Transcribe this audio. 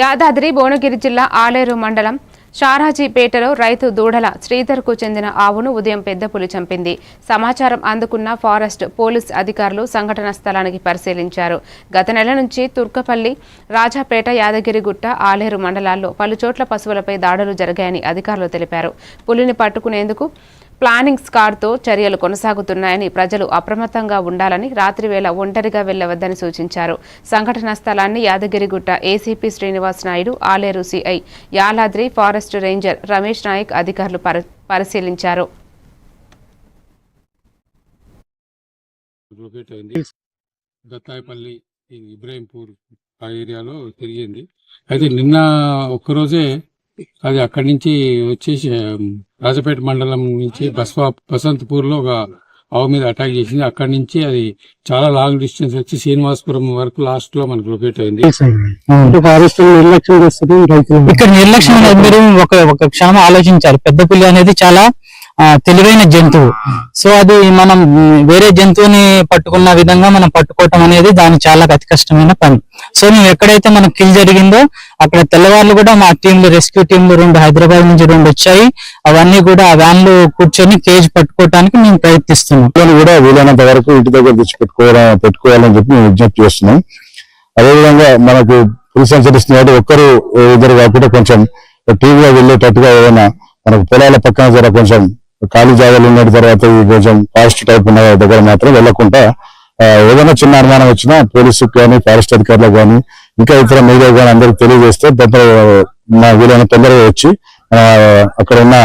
యాదాద్రి భువనగిరి జిల్లా ఆలేరు మండలం షారాజీపేటలో రైతు దూడల శ్రీధర్కు చెందిన ఆవును ఉదయం పెద్ద పులి చంపింది. సమాచారం అందుకున్న ఫారెస్ట్ పోలీస్ అధికారులు సంఘటన స్థలానికి పరిశీలించారు. గత నెల నుంచి తుర్కపల్లి రాజాపేట యాదగిరిగుట్ట ఆలేరు మండలాల్లో పలుచోట్ల పశువులపై దాడులు జరిగాయని అధికారులు తెలిపారు. పులిని పట్టుకునేందుకు ప్లానింగ్ స్కార్తో చర్యలు కొనసాగుతున్నాయని ప్రజలు అప్రమత్తంగా ఉండాలని రాత్రివేళ ఒంటరిగా వెళ్ళవద్దని సూచించారు. సంఘటనా స్థలాన్ని Yadagirigutta ACP Srinivas Naidu Aleru CI Yaladri forest ranger Ramesh Naik అధికారులు పరి- పరిశీలించారు. ఆ ఏరియాలో తిరిగింది. అయితే నిన్న ఒక్కరోజే అది అక్కడి నుంచి వచ్చేసి రాజపేట మండలం నుంచి బస్వా బసంతపూర్లో ఒక ఆవు మీద అటాక్ చేసింది. అక్కడి నుంచి అది చాలా లాంగ్ డిస్టెన్స్ వచ్చి శ్రీనివాసపురం వరకు లాస్ట్లో మనకు లొకేట్ అయింది. రైతులు. ఇక్కడ నిర్లక్ష్యం అనేది మీరు ఒక ఒక క్షణం ఆలోచించాలి. పెద్ద పులి అనేది చాలా తెలివైన జంతువు. సో అది మనం వేరే జంతువుని పట్టుకున్న విధంగా మనం పట్టుకోవటం అనేది దాని చాలా అతి కష్టమైన పని. సో మేము ఎక్కడైతే మనకు కిల్ జరిగిందో అక్కడ తెల్లవాళ్ళు కూడా మా టీంలు రెస్క్యూ టీంలు రెండు హైదరాబాద్ నుంచి రెండు వచ్చాయి. అవన్నీ కూడా ఆ వ్యాన్లు కూర్చొని కేజ్ పట్టుకోవటానికి మేము ప్రయత్నిస్తున్నాం. పిల్లలు కూడా వీలైనంత వరకు ఇంటి దగ్గర తెచ్చి పెట్టుకోవడం పెట్టుకోవాలని చెప్పి మేము విజ్ఞప్తి చేస్తున్నాం. అదేవిధంగా మనకు పులి సంచరిస్తున్న ఒక్కరు ఇద్దరు కాకుండా కొంచెం టీవీగా వెళ్ళేటట్టుగా ఏదైనా మనకు పొలాల పక్కన జర కొంచెం ఖాళీ జాగాలు ఉన్న తర్వాత కొంచెం ఫారెస్ట్ టైప్ ఉన్న దగ్గర మాత్రం వెళ్ళకుండా ఏదైనా చిన్న అనుమానం వచ్చినా పోలీసుకు కానీ ఫారెస్ట్ అధికారులకు కానీ ఇంకా ఇతర మీడియా కానీ అందరికి తెలియజేస్తే తొందరగా మా వీలైన తొందరగా వచ్చి ఆ, అక్కడ ఉన్న